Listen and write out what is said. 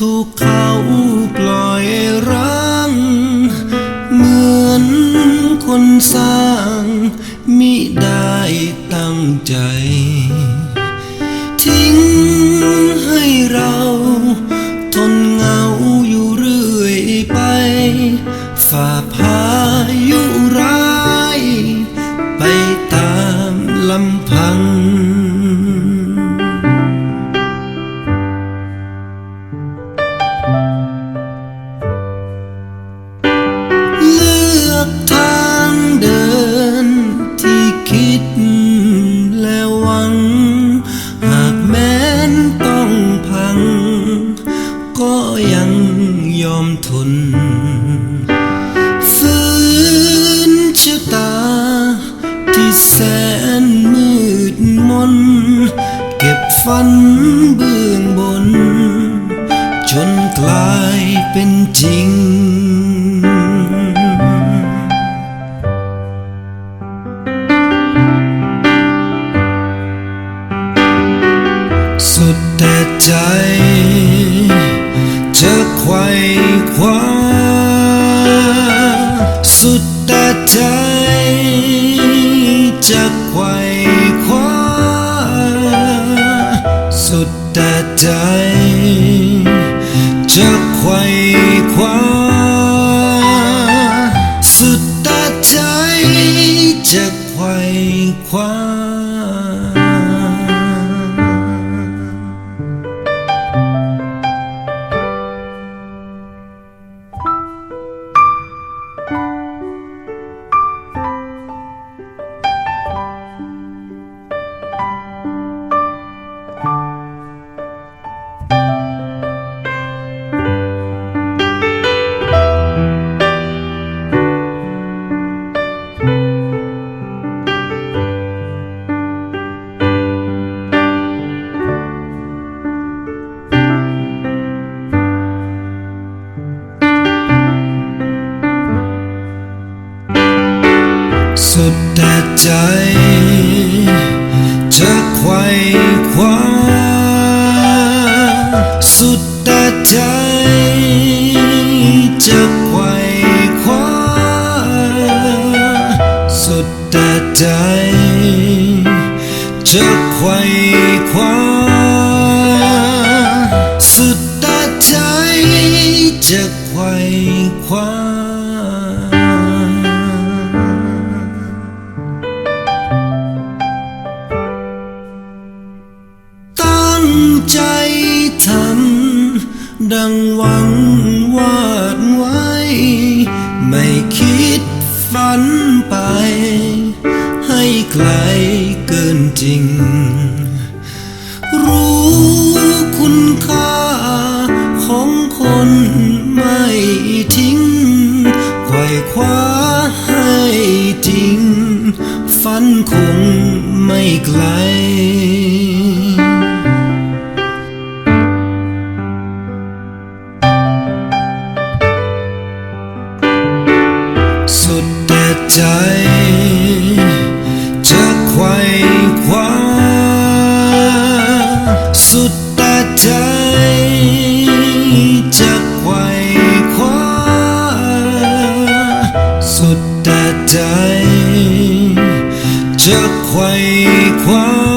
ถูกเขาปล่อยร้างเหมือนคนสร้างมิได้ตั้งใจ ฝ่าพายุร้าย ไปตามลำพัง ฝันเบื้องบน จนกลายเป็นจริง สุดแต่ใจจะไขว่คว้า แต่ใจ แต่ใจจะไขว่คว้าสุดแต่ใจจะไขว่คว้าสุดแต่ใจจะไขว่คว้าสุดแต่ใจจะไขว่คว้า วังวาดไว้ ไม่คิดฝันไป ให้ไกลเกินจริง รู้คุณค่าของคนไม่ทิ้งไขว่คว้าให้จริง ฝันคงไม่ไกล ใจ จะไขว่คว้าสุดแต่ใจจะไขว่คว้าสุดแต่ใจจะไขควาใจจะไขว่คว้า